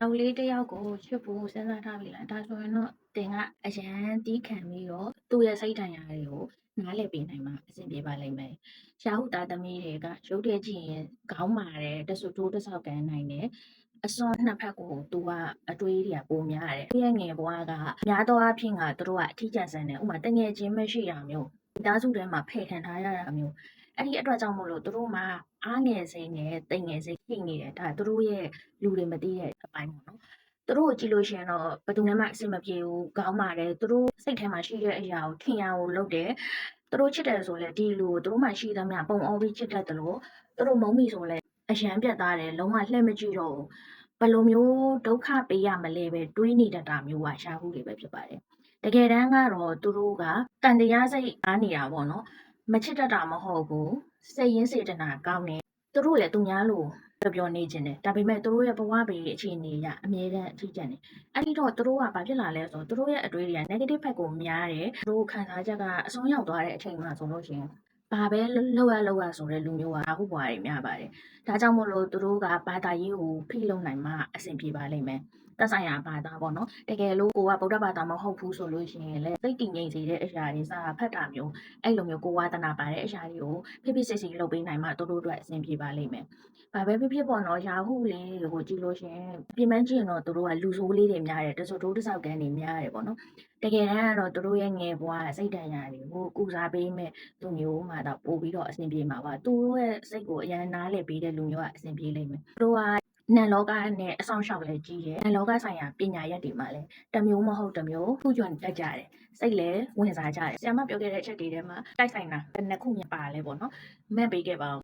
နောက်လေးတစ်ယောက်ကိုချစ်ဖို့စဉ်းစားထားပြီလားဒါဆိုရင်တော့တင်ကအရန်တီးခံပြီးတော့သူ့ရဲ့စိတ်ဓာတ်ရာတွေကိုနားလည်ပေးနိုင်မှာအဆင်ပြေပါလိမ့်မယ်ရှာဟုသားသမီးတွေကရုပ်တရက်ကြည့်ရင်ခေါင်းမာတယ်တဆူတိုးတဆောက်ကန်နိုင်တယ်အစွမ်းနှစ်ဖက်ကိုသူကအတွေးတွေကပုံများတယ်သူရဲ့ငယ်ဘွားကများသောအားဖြင့်ကသူတို့ကအထီးကျန်ဆန်တယ်ဥပမာတငယ်ချင်းမရှိတာမျိုး မိသားစုထဲမှာဖယ်ခံထားရတာမျိုးအဲ့ဒီအတွက်ကြောင့်မို့လို့သူတို့မှာအားငယ်စိတ်နဲ့တိမ်ငယ်စိတ်ရှိနေတယ်ဒါသူတို့ရဲ့လူတွေမသိတဲ့အပိုင်းပေါ့နော်သူတို့ကိုကြည့်လို့ရှိရင်တော့ဘယ်သူမှအဆင်မပြေဘူးခေါင်းမာတယ်သူတို့စိတ်ထဲမှာရှိတဲ့အရာကိုထင်ရအောင်လုပ်တယ်သူတို့ချစ်တယ်ဆိုလဲဒီလူကိုသူတို့မှရှိသမျှပုံအောင်ပြီးချစ်တတ်တယ်လို့သူတို့မုန်းပြီဆိုလဲအရန်ပြတ်သားတယ်လုံးဝလှည့်မကြည့်တော့ဘူးဘယ်လိုမျိုးဒုက္ခပေးရမလဲပဲတွေးနေတတ်တာမျိုးကရှာဖို့တွေပဲဖြစ်ပါတယ် တကယ်တမ်းကတော့သူတို့ကတန်တရားစိတ်အားနေတာပေါ့နော်မချစ်တတ်တာမဟုတ်ဘူးစိတ်ရင်းစေတနာကောင်းတယ်သူတို့လည်းသူများလို့ပြောပြောနေခြင်းတယ်ဒါပေမဲ့သူတို့ရဲ့ဘဝဘေးအခြေအနေအရအမြဲတမ်းအထီးကျန်တယ်အဲ့ဒီတော့သူတို့ကဘာဖြစ်လာလဲဆိုတော့သူတို့ရဲ့အတွေးတွေက negative ဘက်ကိုများတယ်သူတို့ခံစားချက်ကအဆုံးရောက်သွားတဲ့အချိန်မှာဆိုလို့ရှိရင် ဘာပဲလောက်ရလောက်ရဆိုတဲ့လူမျိုးကအခုဘဝတွေများပါတယ်ဒါကြောင့်မို့လို့သူတို့ကဘာသာရေးကိုဖိလုံနိုင်မှအဆင်ပြေပါလိမ့်မယ်သက်ဆိုင်ရာဘာသာပေါ့နော်တကယ်လို့ကိုကဗုဒ္ဓဘာသာမဟုတ်ဘူးဆိုလို့ရှိရင်လည်းသိတည်ငြိမ်စေတဲ့အရာတွေစာဖတ်တာမျိုးအဲ့လိုမျိုးကိုဝါသနာပါတဲ့အရာတွေကိုဖိဖိစစ်စစ်လုပ်ပေးနိုင်မှတို့တို့အတွက်အဆင်ပြေပါလိမ့်မယ်ဘာပဲဖြစ်ဖြစ်ပေါ့နော်ရာဟုလေးကိုကြည့်လို့ရှရင်ပြင်ပန်းကြည့်ရင်တော့သူတို့ကလူဆိုးလေးတွေများတယ်တဆိုတိုးတဆောက်ကန်တွေများတယ်ပေါ့နော်တကယ်တမ်းကတော့သူတို့ရဲ့ငယ်ဘွားစိတ်တန်ရာတွေကိုကုစားပေးမဲ့လူမျိုးမှတော့ပို့ပြီးတော့အဆင်ပြေမှာပါသူတို့ရဲ့စိတ်ကိုအရန်နားလည်ပေးတဲ့လူမျိုးကအဆင်ပြေလိမ့်မယ်သူတို့ကနန်လောကနဲ့အဆောင်ရှောက်လည်းကြီးတယ်နန်လောကဆိုင်ရာပညာရက်တွေမှာလည်းတစ်မျိုးမဟုတ်တစ်မျိုးခုကျွန်းတက်ကြတယ်စိတ်လည်းဝင်စားကြတယ်ဆရာမပြောခဲ့တဲ့အချက်တွေထဲမှာတိုက်ဆိုင်တာတစ်နှစ်ခုမြပါလဲပေါ့နော်မက်ပေးခဲ့ပါဦး